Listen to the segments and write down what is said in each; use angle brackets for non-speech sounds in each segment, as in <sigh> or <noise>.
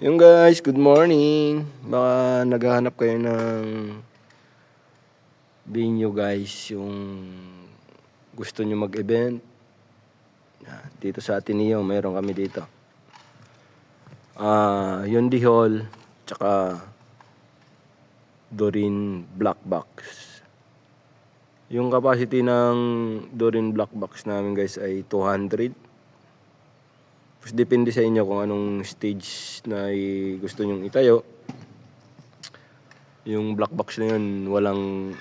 Yung guys, good morning. Baka naghahanap kayo ng venue guys, yung gusto nyo mag-event. Dito sa Ateneo, mayroon kami dito. Ah, Yundi Hall, tsaka Dorin Black Box. Yung capacity ng Dorin Black Box namin guys ay 200. Tapos depende sa inyo kung anong stage na gusto nyong itayo. Yung black box na yun, walang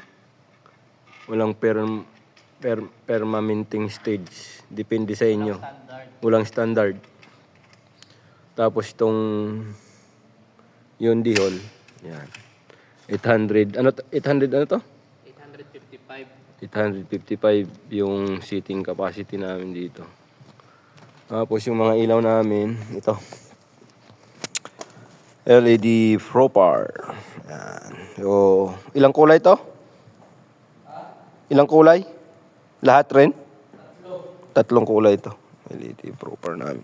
walang per, per, permanenting stage. Depende sa inyo. Walang standard. Tapos itong yun di hall. Yan. 800. Ano to? 800 ano to? 855. 855 yung seating capacity namin dito. Tapos yung mga ilaw namin, ito. LED Propar. Yan. So, ilang kulay to? Ilang kulay? Lahat rin? Tatlong kulay to. LED Propar namin.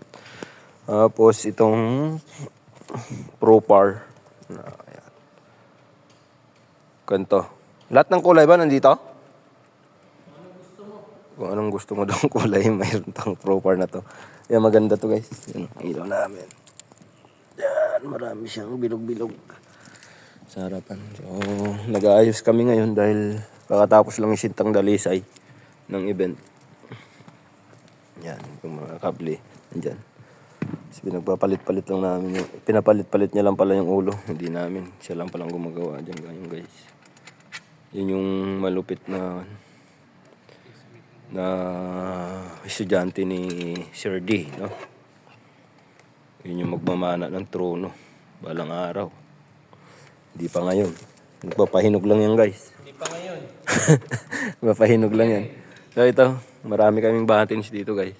Tapos itong Propar. Na, ayan. Ganito. Lahat ng kulay ba nandito? Kung anong gusto mo daw kulay, <laughs> mayroon tong Propar na to. Yan, maganda to guys. Yan, ilaw namin. Yan, marami siyang bilog-bilog sa harapan. So, nag-aayos kami ngayon dahil kakatapos lang yung sintang dalisay ng event. Yan, yung mga kable. Nandyan. Tapos pinagpapalit-palit lang namin yung, pinapalit-palit niya lang pala yung ulo. Hindi namin. Siya lang palang gumagawa dyan ganyan guys. Yun yung malupit na na estudyante ni Sir D, no? Yun yung magmamana ng trono balang araw. Hindi pa ngayon. Nagpapahinog lang yan, guys. Hindi pa ngayon. <laughs> Nagpapahinog lang yan. So ito, marami kaming buttons dito, guys.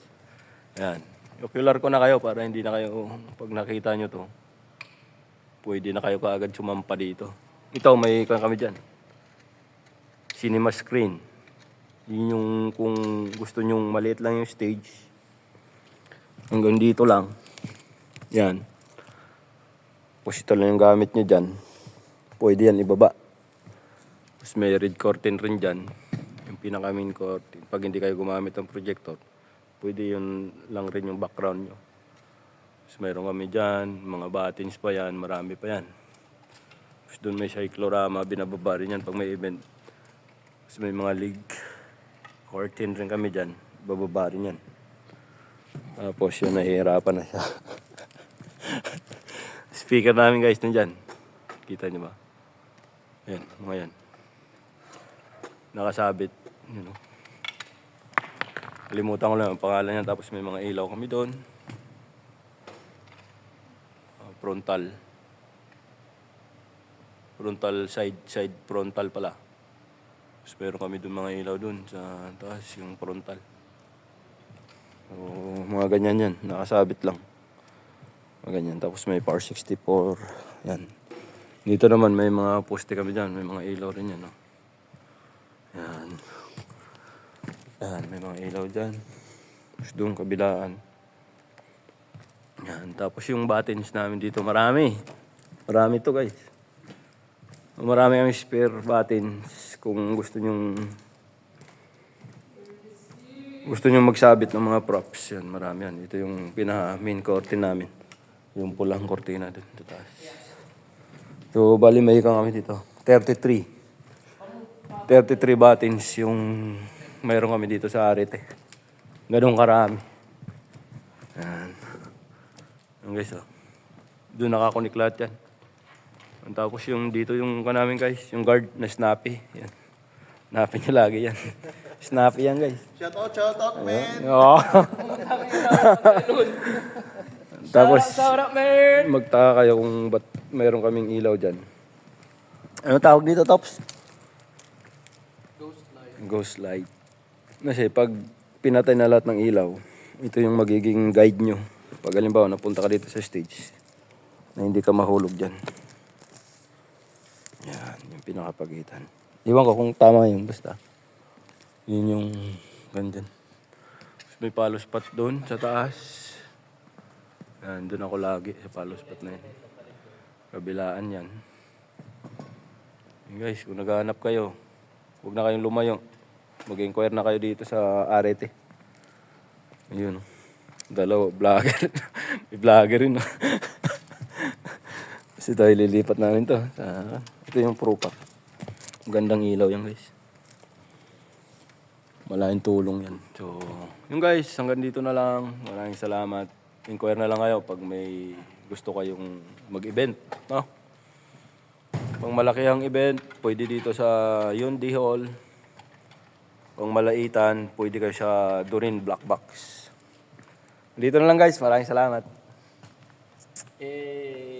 Yan. Ocular ko na kayo para hindi na kayo, pag nakita nyo to, pwede na kayo kaagad sumampa dito. Ito, may kan kami dyan. Cinema screen. Yun yung kung gusto nyong maliit lang yung stage. Hanggang dito lang. Yan. Tapos ito lang yung gamit nyo dyan. Pwede yan ibaba. Tapos may red curtain rin dyan. Yung pinaka main curtain. Pag hindi kayo gumamit ng projector, pwede yun lang rin yung background nyo. Tapos mayroon kami dyan, mga buttons pa yan, marami pa yan. Tapos doon may cyclorama, binababa rin yan pag may event. Tapos may mga league. Curtain rin kami dyan. Bababa rin yan. Tapos yun, nahihirapan na siya. <laughs> Speaker namin guys, nandyan. Kita niyo ba? Ayan, mga yan. Nakasabit. Yun, oh. Kalimutan ko lang ang pangalan niya. Tapos may mga ilaw kami doon. Ah, frontal. Frontal side, side frontal pala. Tapos meron kami doon mga ilaw doon sa taas, yung frontal. So, mga ganyan yan, nakasabit lang. Mga ganyan. Tapos may power 64. Yan. Dito naman may mga poste kami dyan. May mga ilaw rin yan. No? Yan. Yan, may mga ilaw dyan. Tapos doon kabilaan. Yan. Tapos yung buttons namin dito, marami. Marami to guys. Marami kami spare buttons kung gusto nyong gusto nyong magsabit ng mga props. Yan, marami yan. Ito yung pinaka main curtain namin. Yung pulang cortina doon sa taas. So, bali may kang kami dito. 33. 33 buttons yung mayroon kami dito sa Arete. Ganun karami. Yan. Yan guys, oh. Doon nakakunik lahat yan. Ang tapos yung dito yung ka namin guys, yung guard na snappy. Yan. Snappy niya lagi yan. <laughs> snappy yan guys. Shout out, shout out, man. Oo. <laughs> Tapos, Shout out, man! magtaka kayo kung ba't mayroon kaming ilaw dyan. Ano tawag dito, Tops? Ghost light. Ghost light. Kasi pag pinatay na lahat ng ilaw, ito yung magiging guide nyo. Pag halimbawa, napunta ka dito sa stage, na hindi ka mahulog dyan. Yan, yung pinakapagitan. Iwan ko kung tama yun, basta. Yun yung ganyan. Tapos may palos pat doon sa taas. Yan, doon ako lagi sa palo spot na yun. Kabilaan yan. Yun guys, kung naghahanap kayo, huwag na kayong lumayo. Mag-inquire na kayo dito sa Arete. Ayun. Dalawa, vlogger. <laughs> May vlogger rin. <laughs> Kasi tayo lilipat namin to. Sa, ito yung pro pack. Ang gandang ilaw yan guys. Malaking tulong yan. So, yung guys, hanggang dito na lang. Maraming salamat. Inquire na lang kayo pag may gusto kayong mag-event. No? Pang malaki ang event, pwede dito sa Yundi Hall. Kung malaitan, pwede kayo sa Durin Black Box. Dito na lang guys, maraming salamat. Eh,